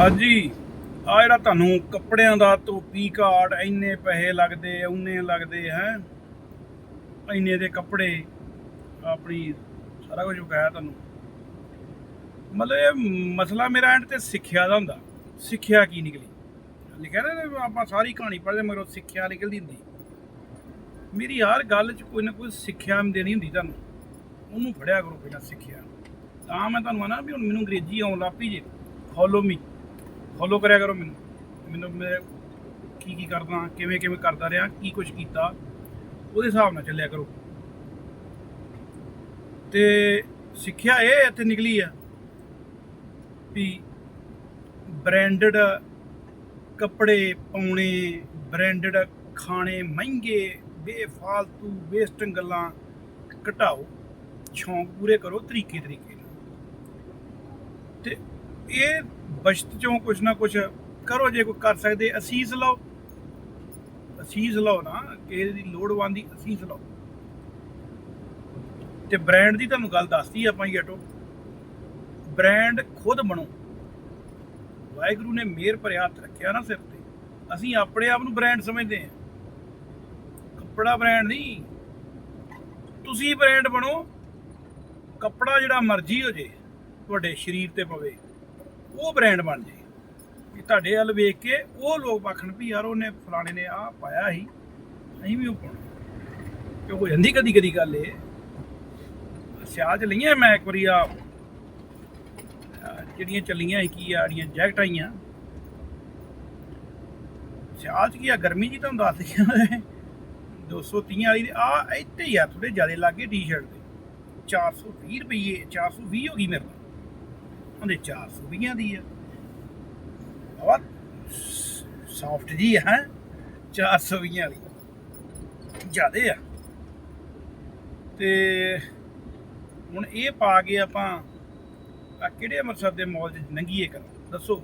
ਹਾਂਜੀ। ਆ ਜਿਹੜਾ ਤੁਹਾਨੂੰ ਕੱਪੜਿਆਂ ਦਾ ਧੋਪੀ ਕਾਰਡ ਇੰਨੇ ਪੈਸੇ ਲੱਗਦੇ ਉਹਨੇ ਲੱਗਦੇ ਹੈ। ਇੰਨੇ ਦੇ ਕੱਪੜੇ ਆਪਣੀ ਸਾਰਾ ਕੁਝ ਵਿਕਾਇਆ ਤੁਹਾਨੂੰ। ਮਤਲਬ ਇਹ ਮਸਲਾ ਮੇਰਾ ਐਂਡ ਤੇ ਸਿੱਖਿਆ ਦਾ ਹੁੰਦਾ। ਸਿੱਖਿਆ ਕੀ ਨਿਕਲੀ? ਲਿਖਿਆ ਨਾ ਆਪਾਂ ਸਾਰੀ ਕਹਾਣੀ ਪੜ੍ਹਦੇ ਮਗਰੋਂ ਸਿੱਖਿਆ ਨਿਕਲਦੀ ਹੁੰਦੀ। ਮੇਰੀ ਹਰ ਗੱਲ 'ਚ ਕੋਈ ਨਾ ਕੋਈ ਸਿੱਖਿਆ ਦੇਣੀ ਹੁੰਦੀ ਤੁਹਾਨੂੰ। ਉਹਨੂੰ ਫੜਿਆ ਕਰੋ ਪਹਿਲਾਂ ਸਿੱਖਿਆ। ਤਾਂ ਮੈਂ ਤੁਹਾਨੂੰ ਆਣਾ ਵੀ ਹੁਣ ਮੈਨੂੰ ਅੰਗਰੇਜ਼ੀ ਆਉਣ ਲੱਗ ਪਈ ਜੇ। ਫੋਲੋ ਮੀ ਫੋਲੋ ਕਰਿਆ ਕਰੋ ਮੈਨੂੰ। ਮੈਨੂੰ ਮੈਂ ਕੀ ਕੀ ਕਰਦਾ, ਕਿਵੇਂ ਕਿਵੇਂ ਕਰਦਾ ਰਿਹਾ, ਕੀ ਕੁਝ ਕੀਤਾ, ਉਹਦੇ ਹਿਸਾਬ ਨਾਲ ਚੱਲਿਆ ਕਰੋ। ਤੇ ਸਿੱਖਿਆ ਇਹ ਇੱਥੇ ਨਿਕਲੀ ਆ ਵੀ ਬ੍ਰਾਂਡਡ ਕੱਪੜੇ ਪਾਉਣੇ ਬ੍ਰਾਂਡਡ ਖਾਣੇ ਮਹਿੰਗੇ, ਬੇਫਾਲਤੂ ਵੇਸਟਿੰਗ ਗੱਲਾਂ ਘਟਾਓ, ਸ਼ੌਂਕ ਪੂਰੇ ਕਰੋ ਤਰੀਕੇ ਤਰੀਕੇ ਨਾਲ। ਤੇ ਇਹ ਬਚਤ ਚੋਂ ਕੁਛ ਨਾ ਕੁਛ ਕਰੋ, ਜੇ ਕੋਈ ਕਰ ਸਕਦੇ, ਅਸੀਸ ਲਓ। ਅਸੀਸ ਲਓ ਨਾ, ਕਿਸੇ ਦੀ ਲੋੜਵੰਦ ਦੀ ਅਸੀਸ ਲਓ। ਤੇ ਬ੍ਰਾਂਡ ਦੀ ਤੁਹਾਨੂੰ ਗੱਲ ਦੱਸਤੀ ਆਪਾਂ ਯਟੋ ਬ੍ਰਾਂਡ ਖੁਦ ਬਣੋ। ਵਾਹਿਗੁਰੂ ਨੇ ਮਿਹਰ ਭਰਿਆ ਹੱਥ ਰੱਖਿਆ ਨਾ ਸਿਰ ਤੇ। ਅਸੀਂ ਆਪਣੇ ਆਪ ਨੂੰ ਬ੍ਰਾਂਡ ਸਮਝਦੇ ਹਾਂ। ਕੱਪੜਾ ਬ੍ਰਾਂਡ ਨਹੀਂ। ਤੁਸੀਂ ਬ੍ਰਾਂਡ ਬਣੋ। ਕੱਪੜਾ ਜਿਹੜਾ ਮਰਜ਼ੀ ਹੋ ਜੇ, ਤੁਹਾਡੇ ਸਰੀਰ ਤੇ ਪਵੇ। ਉਹ ਬ੍ਰਾਂਡ ਬਣ ਜੇ। ਕਿ ਤੁਹਾਡੇ ਵੱਲ ਵੇਖ ਕੇ ਉਹ ਲੋਕ ਆਖਣ ਵੀ ਯਾਰ ਉਹਨੇ ਫਲਾਣੇ ਨੇ ਆ ਪਾਇਆ ਸੀ, ਅਸੀਂ ਵੀ ਉਹ ਪਾਉਣਾ। ਕਿਉਂ ਹੋ ਜਾਂਦੀ ਕਦੀ ਕਦੀ ਗੱਲ ਇਹ। ਸਿਆਲ ਚ ਲਈਆਂ ਮੈਂ ਇੱਕ ਵਾਰੀ ਆ ਜਿਹੜੀਆਂ ਚੱਲੀਆਂ ਸੀ, ਕੀ ਆ ਜੈਕਟ ਆਈਆਂ। ਸਿਆਲ ਚ ਕੀ ਆ, ਗਰਮੀ ਜੀ ਤੁਹਾਨੂੰ ਦੱਸ ਦਿਆਂ 230 ਵਾਲੀ ਦੇ ਆ ਇੱਥੇ ਹੀ ਆ ਥੋੜੇ ਜ਼ਿਆਦਾ ਲੱਗੇ ਟੀ-ਸ਼ਰਟ ਦੇ 420 ਰੁਪਏ 420 ਹੋ ਗਈ ਮੇਰੇ ਨਾਲ ਉਹਦੇ 420 ਦੀ ਆ। ਆਵਾ ਸੌਫਟ ਜੀ ਹੈ? 420 ਵਾਲੀ। ਜ਼ਿਆਦੇ ਆ। ਤੇ ਹੁਣ ਇਹ ਪਾ ਕੇ ਆਪਾਂ ਆ ਕਿਹੜੇ ਅੰਮ੍ਰਿਤਸਰ ਦੇ ਮਾਲ 'ਚ ਨੰਗੀਏ ਕਰ ਦੱਸੋ।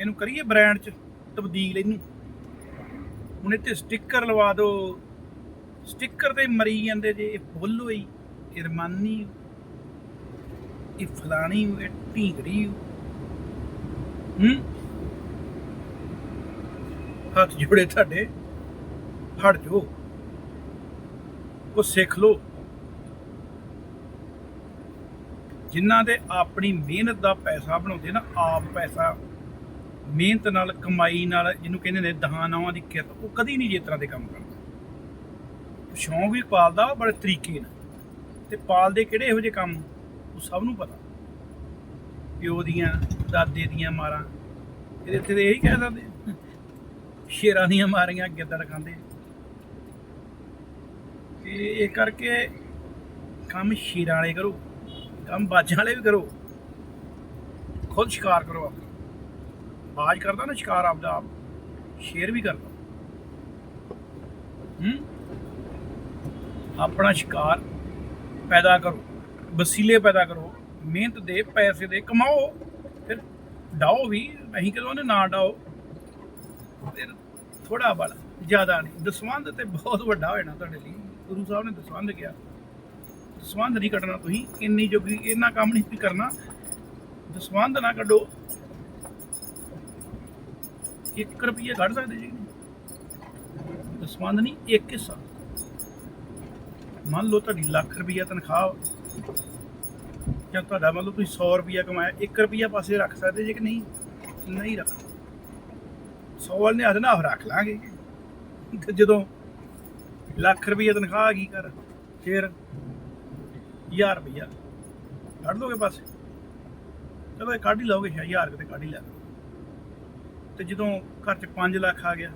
ਇਹਨੂੰ ਕਰੀਏ ਬ੍ਰਾਂਡ 'ਚ, ਤਬਦੀਲ ਇਹਨੂੰ। ਹੁਣ ਇੱਥੇ ਸਟicker ਲਵਾ ਦਿਓ। ਸਟicker ਤੇ ਮਰੀ ਜਾਂਦੇ ਜੇ, ਇਹ ਫੁੱਲ ਹੋਈ। ਇਹ ਰਮਾਨੀ ਇਹ ਫਲਾਣੀ ਇਹ ਢੀਂਗੜੀ ਹੂੰ? ਹੱਥ ਜੋੜੇ ਤੁਹਾਡੇ ਹਟ ਜੋ। ਕੋ ਸਿੱਖ ਲੋ ਜਿਨ੍ਹਾਂ ਦੇ ਆਪਣੀ ਮਿਹਨਤ ਦਾ ਪੈਸਾ ਬਣਾਉਂਦੇ ਨਾ, ਆਪ ਪੈਸਾ, ਮਿਹਨਤ ਨਾਲ, ਕਮਾਈ ਨਾਲ, ਜਿਹਨੂੰ ਕਹਿੰਦੇ ਨੇ ਦਹਾਂ ਨਾਵਾਂ ਦੀ ਕਿਰਤ, ਉਹ ਕਦੀ ਨਹੀਂ ਜੇ ਤਰ੍ਹਾਂ ਦੇ ਕੰਮ ਕਰਦਾ। ਸ਼ੌਂਕ ਵੀ ਪਾਲਦਾ, ਬੜੇ ਤਰੀਕੇ ਨਾਲ। ਤੇ ਪਾਲਦੇ ਕਿਹੜੇ ਇਹੋ ਜਿਹੇ ਕੰਮ? ਉਹ ਸਭ ਨੂੰ ਪਤਾ। ਪਿਓ ਦੀਆਂ, ਦਾਦੇ ਦੀਆਂ ਮਾਰਾਂ। ਇਹਦੇ ਤੇ ਇਹੀ ਕਹਿ ਸਕਦੇ ਸ਼ੇਰਾਂ ਦੀਆਂ ਮਾਰੀਆਂ ਗਿੱਦੜ ਖਾਂਦੇ ਤੇ ਇਹ ਕਰਕੇ ਕੰਮ ਸ਼ੇਰਾਂ ਵਾਲੇ ਕਰੋ, ਕੰਮ ਬਾਜਾਂ ਵਾਲੇ ਵੀ ਕਰੋ। ਖੁਦ ਸ਼ਿਕਾਰ ਕਰੋ ਆਪਣਾ। ਬਾਜ ਕਰਦਾ ਨਾ ਸ਼ਿਕਾਰ ਆਪਦਾ ਆਪ। ਸ਼ੇਰ ਵੀ ਕਰਦਾ। ਹੂੰ? ਆਪਣਾ ਸ਼ਿਕਾਰ ਪੈਦਾ ਕਰੋ। ਵਸੀਲੇ ਪੈਦਾ ਕਰੋ, ਮਿਹਨਤ ਦੇ ਪੈਸੇ ਦੇ ਕਮਾਓ, ਫਿਰ ਡਾਓ ਵੀ, ਅਸੀਂ ਕਦੋਂ ਨੇ ਨਾ ਡਾਓ, ਫਿਰ ਥੋੜਾ ਬੜਾ ਜ਼ਿਆਦਾ ਨਹੀਂ। ਦਸਵੰਧ ਤੇ ਬਹੁਤ ਵੱਡਾ ਹੋ ਜਾਣਾ ਤੁਹਾਡੇ ਲਈ। ਗੁਰੂ ਸਾਹਿਬ ਨੇ ਦਸਵੰਧ ਕਿਹਾ, ਦਸਵੰਧ ਨਹੀਂ ਕੱਢਣਾ ਤੁਸੀਂ, ਇੰਨੀ ਜੋਗੀ ਇੰਨਾ ਕੰਮ ਨਹੀਂ ਕਰਨਾ, ਦਸਵੰਧ ਨਾ ਕੱਢੋ। 1 ਰੁਪਈਆ ਕੱਢ ਸਕਦੇ ਜੀ। ਦਸਵੰਧ ਨਹੀਂ, ਇੱਕ ਹਿੱਸਾ। ਮੰਨ ਲਓ ਤੁਹਾਡੀ ਲੱਖ ਰੁਪਈਆ ਤਨਖਾਹ ਜਾਂ ਤੁਹਾਡਾ ਮਤਲਬ ਤੁਸੀਂ 100 ਰੁਪਈਆ ਕਮਾਇਆ 1 ਰੁਪਈਆ ਪਾਸੇ ਰੱਖ ਸਕਦੇ ਜੇ ਕਿ ਨਹੀਂ? ਨਹੀਂ ਰੱਖ। 100 ਵਾਲ ਨੇ ਆਖਣਾ ਰੱਖ ਲਾਂਗੇ। ਤੇ ਜਦੋਂ ਲੱਖ ਰੁਪਈਆ ਤਨਖਾਹ ਆ ਗਈ ਕਰ ਫਿਰ 1000 ਰੁਪਈਆ ਕੱਢ ਦੋਗੇ ਪਾਸੇ ਚਲੋ ਇਹ ਕੱਢ ਹੀ ਲਓਗੇ 1000 ਕਿਤੇ ਕੱਢ ਹੀ ਲੈ ਤੇ ਜਦੋਂ ਘਰ 'ਚ 5 ਲੱਖ ਆ ਗਿਆ,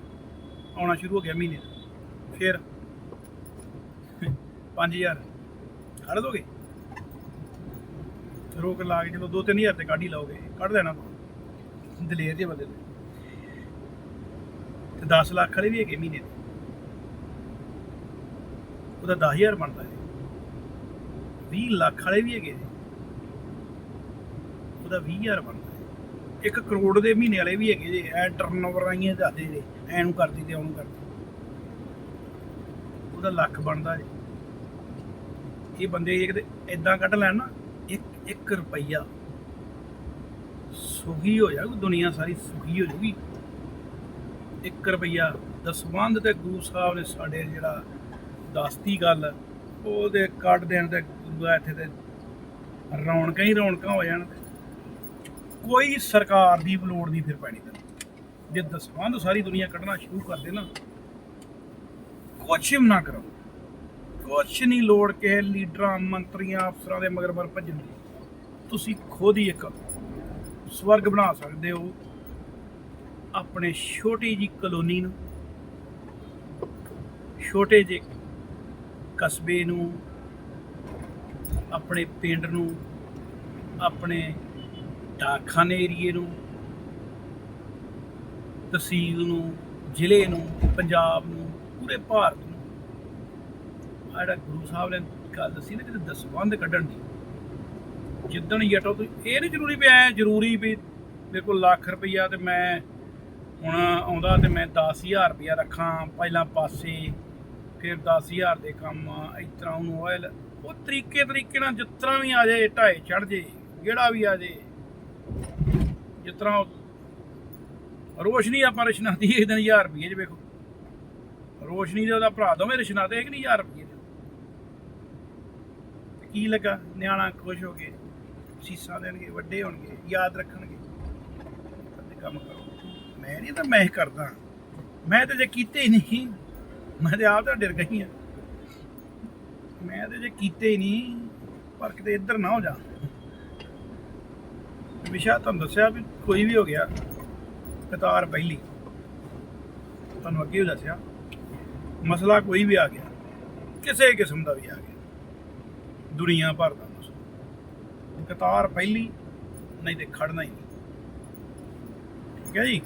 ਆਉਣਾ ਸ਼ੁਰੂ ਹੋ ਗਿਆ ਮਹੀਨੇ ਦਾ, ਫਿਰ 5000 ਕੱਢ ਦੋਗੇ? ਰੋਕ ਲਾ ਕੇ ਚਲੋ 2-3000 ਤੇ ਕੱਢ ਹੀ ਲਓਗੇ, ਕੱਢ ਦੇਣਾ ਦਲੇਰ ਜੇ ਬੰਦੇ ਨੇ। ਤੇ 10 ਲੱਖ ਵਾਲੇ ਵੀ ਹੈਗੇ ਮਹੀਨੇ ਦੇ। ਉਹਦਾ 10000 ਬਣਦਾ ਹੈ 20 ਲੱਖ ਵਾਲੇ ਵੀ ਹੈਗੇ ਜੀ ਉਹਦਾ 20000 ਬਣਦਾ ਹੈ 1 ਕਰੋੜ ਦੇ ਮਹੀਨੇ ਵਾਲੇ ਵੀ ਹੈਗੇ ਜੇ, ਐ ਟਰਨਓਵਰ ਆਈਆਂ ਜਾਂਦੇ ਜੇ, ਐ ਨੂੰ ਕਰਦੀ ਤੇ ਉਹਨੂੰ ਕਰਦੀ। ਉਹਦਾ ਲੱਖ ਬਣਦਾ ਜੀ। ਇਹ ਬੰਦੇ ਇਹ ਕਿਤੇ ਇਦਾਂ ਕੱਢ ਲੈਣ ਨਾ 1 ਰੁਪਈਆ ਸੁਖੀ ਹੋ ਜਾਊਗੀ ਦੁਨੀਆ ਸਾਰੀ ਸੁਖੀ ਹੋ ਜਾਊਗੀ। 1 ਰੁਪਈਆ ਦਸਵੰਦ ਤੇ ਗੁਰੂ ਸਾਹਿਬ ਨੇ ਸਾਡੇ ਜਿਹੜਾ ਦੱਸਤੀ ਗੱਲ, ਉਹਦੇ ਕੱਢ ਦੇਣ ਤੇ ਗੁਰੂਆ ਇੱਥੇ ਤੇ ਰੌਣਕਾਂ ਹੀ ਰੌਣਕਾਂ ਹੋ ਜਾਣ। ਕੋਈ ਸਰਕਾਰ ਦੀ ਲੋੜ ਨਹੀਂ ਫਿਰ ਪੈਣੀ ਤੈਨੂੰ ਜੇ ਦਸਵੰਦ ਸਾਰੀ ਦੁਨੀਆ ਕੱਢਣਾ ਸ਼ੁਰੂ ਕਰ ਦੇ ਨਾ, ਕੁਛ ਵੀ ਨਾ ਕਰੋ। ਕੁਛ ਨਹੀਂ ਲੋੜ ਕੇ ਲੀਡਰਾਂ, ਮੰਤਰੀਆਂ, ਅਫਸਰਾਂ ਦੇ ਮਗਰ ਮਗਰ ਭੱਜਣ ਦੀ। ਤੁਸੀਂ ਖੁਦ ਹੀ ਇੱਕ ਸਵਰਗ ਬਣਾ ਸਕਦੇ ਹੋ। ਆਪਣੇ ਛੋਟੀ ਜੀ ਕਲੋਨੀ ਨੂੰ, ਛੋਟੇ ਜਿਹੇ ਕਸਬੇ ਨੂੰ, ਆਪਣੇ ਪਿੰਡ ਨੂੰ, ਆਪਣੇ ਡਾਕਖਾਨੇ ਏਰੀਏ ਨੂੰ, ਤਹਿਸੀਲ ਨੂੰ, ਜ਼ਿਲ੍ਹੇ ਨੂੰ, ਪੰਜਾਬ ਨੂੰ, ਪੂਰੇ ਭਾਰਤ ਨੂੰ। ਆਹ ਜਿਹੜਾ ਗੁਰੂ ਸਾਹਿਬ ਨੇ ਗੱਲ ਦੱਸੀ ਨਾ ਕਿ ਦਸਵੰਧ ਕੱਢਣ ਦੀ। ਜਿੱਦਣ ਯਟੋ ਤੁਸੀਂ, ਇਹ ਨਹੀਂ ਜ਼ਰੂਰੀ ਵੀ ਐ ਜ਼ਰੂਰੀ ਵੀ ਮੇਰੇ ਕੋਲ ਲੱਖ ਰੁਪਈਆ ਤੇ ਮੈਂ ਹੁਣ ਆਉਂਦਾ ਤੇ ਮੈਂ 10000 ਰੁਪਈਆ ਰੱਖਾਂ, ਪਹਿਲਾਂ ਪਾਸੇ, ਫਿਰ 10000 ਦੇ ਕੰਮ, ਇਸ ਤਰ੍ਹਾਂ ਉਹਨੂੰ ਆਇਲ ਉਹ ਤਰੀਕੇ ਤਰੀਕੇ ਨਾਲ ਜਿਸ ਤਰ੍ਹਾਂ ਵੀ ਆ ਜਾਏ, ਢਾਏ ਚੜ ਜੇ ਜਿਹੜਾ ਵੀ ਆ ਜੇ ਜਿਸ ਤਰ੍ਹਾਂ ਰੋਸ਼ਨੀ ਆਪਾਂ ਰਿਸ਼ਨਾਤੀ ਇੱਕ ਦਿਨ 1000 ਰੁਪਏ ਚ ਵੇਖੋ। ਰੋਸ਼ਨੀ ਦੇ ਉਹਦਾ ਭਰਾ ਦੋਵੇਂ ਰਿਸ਼ਨਾਤੇ, ਇੱਕ ਨਹੀਂ 1000 ਰੁਪਏ ਕੀ ਲੱਗਾ? ਨਿਆਣਾ ਖੁਸ਼ ਹੋ ਗਏ ਸੀਸਾਂ ਦੇਣਗੇ, ਵੱਡੇ ਹੋਣਗੇ, ਯਾਦ ਰੱਖਣਗੇ। ਤੇ ਕੰਮ ਕਰੋ। ਮੈਂ ਨਹੀਂ ਤਾਂ ਮੈਂ ਹੀ ਕਰਦਾ। ਮੈਂ ਤੇ ਜੇ ਕੀਤੇ ਹੀ ਨਹੀਂ, ਮੈਂ ਤੇ ਆਪ ਤਾਂ ਡਰ ਗਈ ਆ ਮੈਂ ਤੇ ਜੇ ਕੀਤੇ ਹੀ ਨਹੀਂ, ਪਰ ਕਿਤੇ ਇੱਧਰ ਨਾ ਹੋ ਜਾ। ਵਿਸ਼ਾ ਤੁਹਾਨੂੰ ਦੱਸਿਆ ਵੀ ਕੋਈ ਵੀ ਹੋ ਗਿਆ, ਕਤਾਰ ਪਹਿਲੀ ਤੁਹਾਨੂੰ ਅੱਗੇ ਹੀ ਦੱਸਿਆ, ਮਸਲਾ ਕੋਈ ਵੀ ਆ ਗਿਆ, ਕਿਸੇ ਕਿਸਮ ਦਾ ਵੀ ਆ ਗਿਆ। ਦੁਨੀਆ ਭਰ ਦਾ। ਕਤਾਰ ਪਹਿਲੀ ਨਹੀਂ ਤੇ ਖੜਨਾ ਹੀ ਠੀਕ ਹੈ ਜੀ?